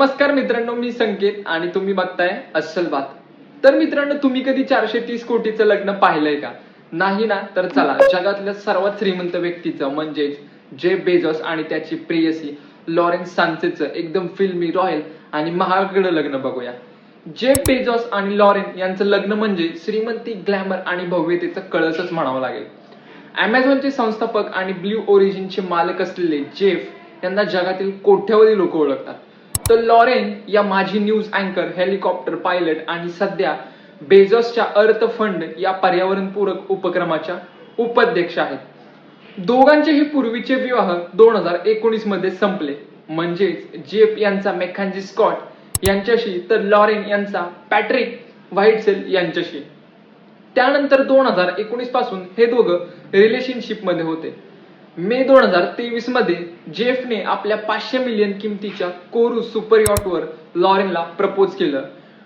नमस्कार मित्रांनो मी संकेत आणि तुम्ही बघताय अस्सल बात. तर मित्रांनो तुम्ही कधी चारशे तीस कोटीचं लग्न पाहिलंय का? नाही ना? तर चला जगातल्या सर्वात श्रीमंत व्यक्तीचं म्हणजेच जे बेजॉस आणि त्याची प्रेयसी लॉरेन्स सांचेचं एकदम फिल्मी रॉयल आणि महागडं लग्न बघूया. जे बेजॉस आणि लॉरेन यांचं लग्न म्हणजे श्रीमंती ग्लॅमर आणि भव्यतेचं कळसच म्हणावं लागेल. अमेझॉनचे संस्थापक आणि ब्ल्यू ओरिजिनचे मालक असलेले जेफ यांना जगातील कोट्यावधी लोक ओळखतात. तर लॉरेन या माझी न्यूज अँकर हेलिकॉप्टर पायलट आणि सध्या बेझॉसच्या अर्थ फंड या पर्यावरणपूरक उपक्रमाच्या उपाध्यक्ष आहेत. दोघांचेही पूर्वीचे विवाह दोन हजार एकोणीसमध्ये संपले. म्हणजेच जेप यांचा मेखांजी स्कॉट यांच्याशी तर लॉरेन यांचा पॅट्रिक व्हाईटसेल यांच्याशी. त्यानंतर दोन हजार एकोणीसपासून हे दोघं रिलेशनशिपमध्ये होते. मे दोन हजार तेवीसमध्ये जेफने आपल्या पाचशे मिलियन किमतीच्या कोरू सुपर यॉटवर लॉरेनला प्रपोज केलं.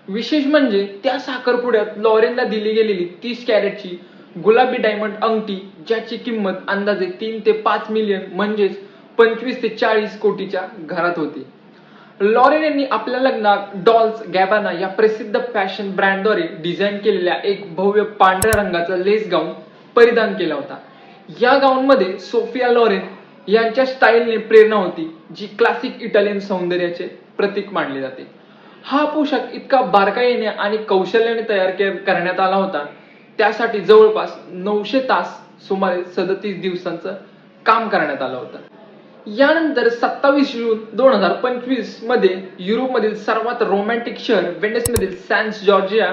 विशेष म्हणजे त्या साखरपुड्यात लॉरेनला दिली गेलेली तीस कॅरेटची गुलाबी डायमंड अंगठी ज्याची किंमत अंदाजे तीन ते पाच मिलियन म्हणजेच पंचवीस ते चाळीस कोटीच्या घरात होती. लॉरेन यांनी आपल्या लग्नात डॉल्स गॅबाना या प्रसिद्ध फॅशन ब्रँडद्वारे डिझाईन केलेल्या एक भव्य पांढऱ्या रंगाचा लेस गाऊन परिधान केला होता. या गाऊनमध्ये सोफिया लॉरेन यांच्या स्टाईलने प्रेरणा होती जी क्लासिक इटालियन सौंदर्याचे प्रतीक मानले जाते. हा पोशाख इतका बारकाईने आणि कौशल्याने तयार करण्यात आला होता त्यासाठी जवळपास नऊशे तास सुमारे सदतीस दिवसांचं काम करण्यात आलं होतं. यानंतर सत्तावीस जून दोन हजार पंचवीसमध्ये युरोपमधील सर्वात रोमॅन्टिक शहर वेनिसमधील सॅन्स जॉर्जिया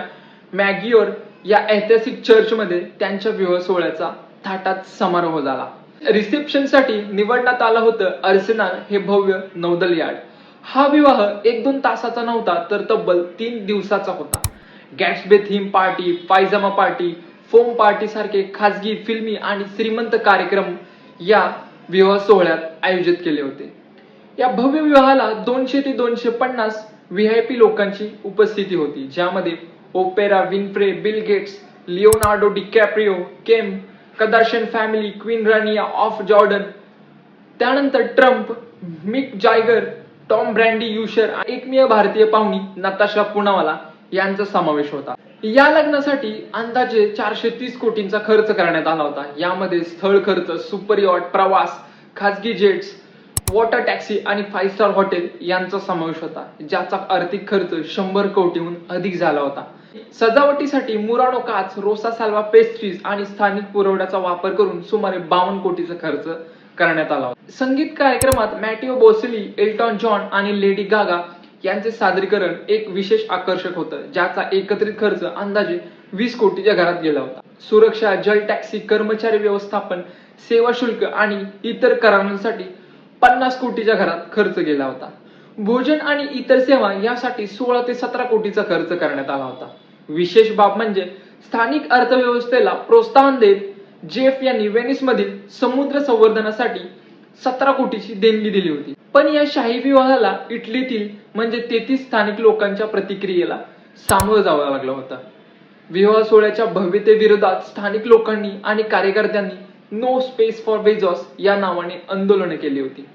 मॅगिओर या ऐतिहासिक चर्चमध्ये त्यांच्या विवाह सोहळ्याचा थाटात समारोह झाला. रिसेप्शनसाठी निवडण्यात आलं होतं अर्सेनाल हे भव्य नौदल यार्ड हा विवाह एक दोन तासाचा नव्हता तर तब्बल तीन दिवसाचा होता. Gatsby theme party pyjama party foam party सारखे खासगी फिल्मी आणि श्रीमंत कार्यक्रम या विवाह सोहळ्यात आयोजित केले होते. या भव्य विवाहाला दोनशे ते दोनशे पन्नास व्हीआयपी लोकांची उपस्थिती होती ज्यामध्ये Oprah Winfrey Bill Gates Leonardo DiCaprio Kim Kardashian family queen Rania of Jordan त्यानंतर Trump Mick Jagger Tom Brady Usher आणि एकमेव भारतीय पाहुणी नताशा पुनावाला यांचा समावेश होता. या लग्नासाठी अंदाजे चारशे तीस कोटींचा खर्च करण्यात आला होता. यामध्ये स्थळ खर्च सुपर यॉट प्रवास खाजगी जेट्स वॉटर टॅक्सी आणि फाईव्ह स्टार हॉटेल यांचा समावेश होता ज्याचा आर्थिक खर्च शंभर कोटीहून अधिक झाला होता. सजावटीसाठी मुरानो काच रोसा साल्वा पेस्ट्रीज आणि स्थानिक पुरवठ्याचा वापर करून सुमारे बावन्न कोटीचा खर्च करण्यात आला होता. संगीत कार्यक्रमात मॅटिओ बोसली एल्टॉन जॉन आणि लेडी गागा यांचे सादरीकरण एक विशेष आकर्षक होतं ज्याचा एकत्रित खर्च अंदाजे वीस कोटीच्या घरात गेला होता. सुरक्षा जल टॅक्सी कर्मचारी व्यवस्थापन सेवा शुल्क आणि इतर करारांसाठी पन्नास कोटीच्या घरात खर्च गेला होता. भोजन आणि इतर सेवा यासाठी सोळा ते सतरा कोटीचा खर्च करण्यात आला होता. विशेष बाब म्हणजे स्थानिक अर्थव्यवस्थेला प्रोत्साहन देत जेफ यांनी व्हेनिस मधील समुद्र संवर्धनासाठी सतरा कोटीची देणगी दिली होती. पण या शाही विवाहाला इटलीतील म्हणजे तेथील स्थानिक लोकांच्या प्रतिक्रियेला सामोरं जावं लागलं होतं. विवाह सोहळ्याच्या भव्यतेविरोधात स्थानिक लोकांनी आणि कार्यकर्त्यांनी नो स्पेस फॉर बेजॉस या नावाने आंदोलने केली होती.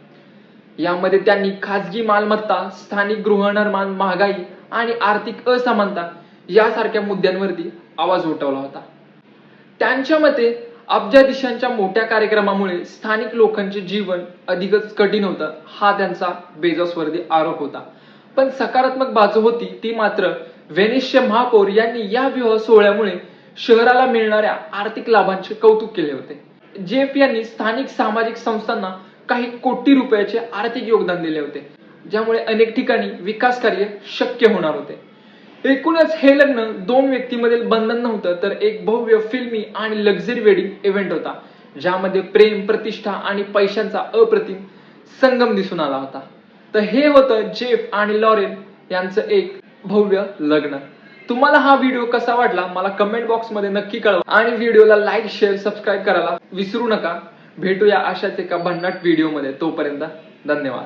यामध्ये त्यांनी खाजगी मालमत्ता स्थानिक गृहनिर्माण महागाई आणि आर्थिक असमानता यासारख्या मुद्द्यांवरती आवाज उठवला होता. त्यांच्या मते अब्जाधीशांच्या मोठ्या कार्यक्रमामुळे स्थानिक लोकांचे जीवन अधिकच कठीण होतं हा त्यांचा बेजॉसवरती आरोप होता. पण सकारात्मक बाजू होती ती मात्र व्हेनिसचे महापौर यांनी या विवाह सोहळ्यामुळे शहराला मिळणाऱ्या आर्थिक लाभांचे कौतुक केले होते. जेफ यांनी स्थानिक सामाजिक संस्थांना काही कोटी रुपयाचे आर्थिक योगदान दिले होते ज्यामुळे अनेक ठिकाणी विकास कार्य शक्य होणार होते. एकूणच हे लग्न दोन व्यक्तीमधील बंधन नव्हतं तर एक भव्य फिल्मी आणि लक्झरी वेडिंग इव्हेंट होता ज्यामध्ये प्रेम प्रतिष्ठा आणि पैशांचा अप्रतिम संगम दिसून आला होता. तर हे होतं जेफ आणि लॉरेन यांचं एक भव्य लग्न. तुम्हाला हा व्हिडिओ कसा वाटला मला कमेंट बॉक्समध्ये नक्की कळवा. आणि व्हिडिओला लाईक शेअर सबस्क्राईब करायला विसरू नका. भेटूया अशाच एका भन्नाट व्हिडिओमध्ये. तोपर्यंत धन्यवाद.